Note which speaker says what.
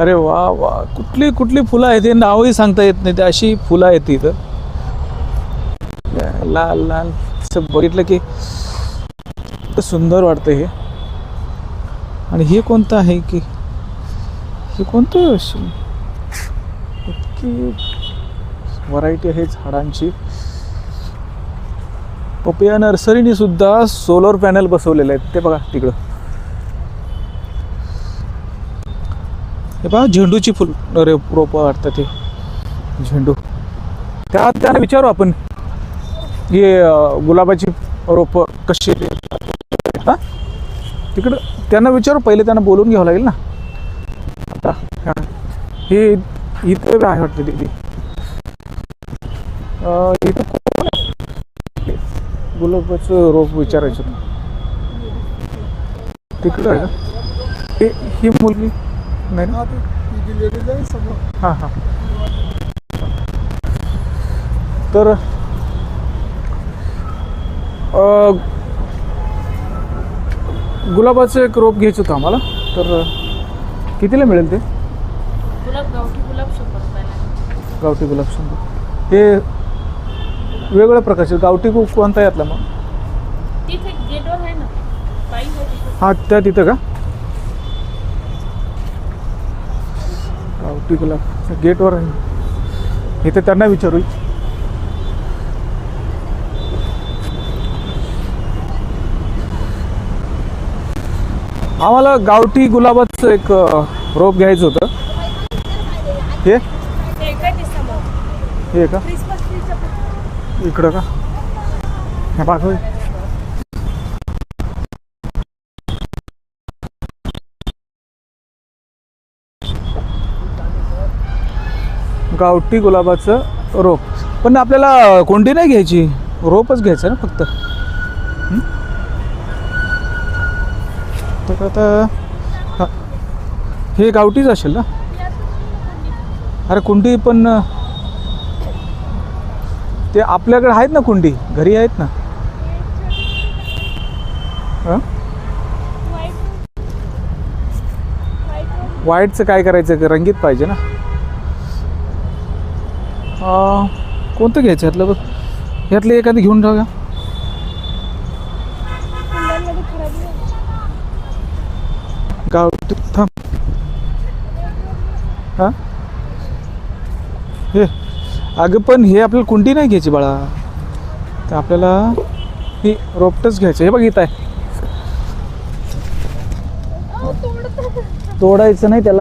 Speaker 1: अरे वा वा. कुठली कुठली फुलं आहेत? हे नावही सांगता येत नाही. ते अशी फुलं आहेत इथं. लाल लाल. असं बघितलं की सुंदर वाटतं हे. आणि हे कोणतं आहे की? हे कोणतं? इतकी व्हरायटी आहे झाडांची. पपिया नर्सरीने सुद्धा सोलर पॅनल बसवलेले आहेत. ते बघा तिकडं. हे पहा झेंडूची फुल अरे रोपं वाटतं ते झेंडू. त्या त्यांना विचारू आपण हे गुलाबाची रोपं कशी हां? तिकडं त्यांना विचारू पहिले त्यांना बोलून घ्यावं लागेल ना. आता हे. इथं आहे वाटतं दिदी. इथं कोण गुलाबाचं रोप विचारायचं होतं. तिकडं हे ही मुलगी नाही ना हां हां। तर अ, गुलाबाचं एक रोप घ्यायचं होतं आम्हाला. तर कितीला मिळेल ते?
Speaker 2: गुलाब गावठी गुलाब शंभर रुपयाला
Speaker 1: गावठी गुलाब शंभर. हे वेगवेगळ्या प्रकारचे गावठी को- कोणता यातला मग?
Speaker 2: तिथे गेटवर आहे ना बाई आहे तिथे
Speaker 1: हा त्या तिथं का? गुलाब गेटवर आहे इथे त्यांना विचारू आम्हाला गावठी गुलाबाचं एक रोप घ्यायचं होतं. हे? हे का? इकडं का? हे गावठी गुलाबाचं रोप. पण आपल्याला कोणती नाही घ्यायची. रोपच घ्यायचं ना फक्त? हं? तर आता हा. गावठीच असेल ना? अरे कुंडी पण ते आपल्याकडे आहेत ना कुंडी? घरी आहेत ना? हं? व्हाईटचं काय करायचं? रंगीत पाहिजे ना? कोणतं घ्यायचं? यातलं बघ. यातलं एखादं घेऊन जाऊया गाव थांब. हां? हे. अगं पण हे आपल्याला कुंडी नाही घ्यायची बाळा. तर आपल्याला ही रोपटच घ्यायचं. हे बघ इथं आहे. तोडायचं नाही त्याला.